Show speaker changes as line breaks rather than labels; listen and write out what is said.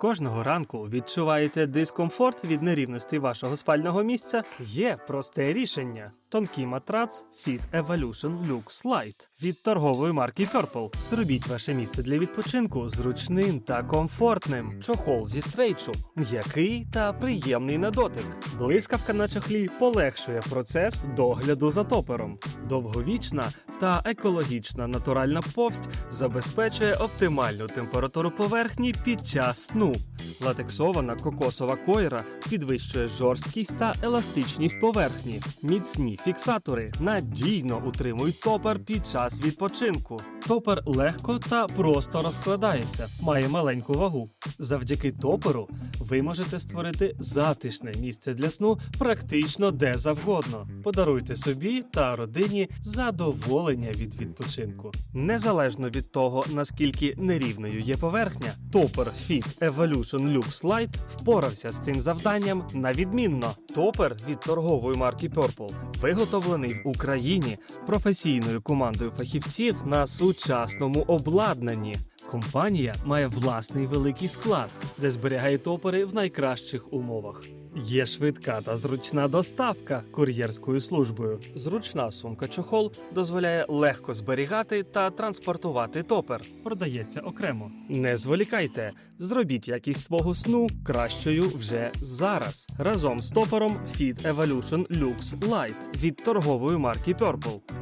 Кожного ранку відчуваєте дискомфорт від нерівності вашого спального місця? Є просте рішення: тонкий матрац Fit Evolution Lux Light від торгової марки Purple. Зробіть ваше місце для відпочинку зручним та комфортним. Чохол зі стрейчу, м'який та приємний на дотик. Блискавка на чохлі полегшує процес догляду за топером. Довговічна та екологічна натуральна повсть забезпечує оптимальну температуру поверхні під час сну. Латексована кокосова койра підвищує жорсткість та еластичність поверхні. Міцні фіксатори надійно утримують топер під час відпочинку. Топер легко та просто розкладається, має маленьку вагу. Завдяки топеру ви можете створити затишне місце для сну практично де завгодно. Подаруйте собі та родині задоволення від відпочинку. Незалежно від того, наскільки нерівною є поверхня, топер Fit Evolution Lux Light впорався з цим завданням на відмінно. Топер від торгової марки Purple виготовлений в Україні професійною командою фахівців на сучасному обладнанні. Компанія має власний великий склад, де зберігає топери в найкращих умовах. Є швидка та зручна доставка кур'єрською службою. Зручна сумка чохол дозволяє легко зберігати та транспортувати топер. Продається окремо. Не зволікайте, зробіть якість свого сну кращою вже зараз. Разом з топером Fit Evolution Lux Light від торгової марки Purple.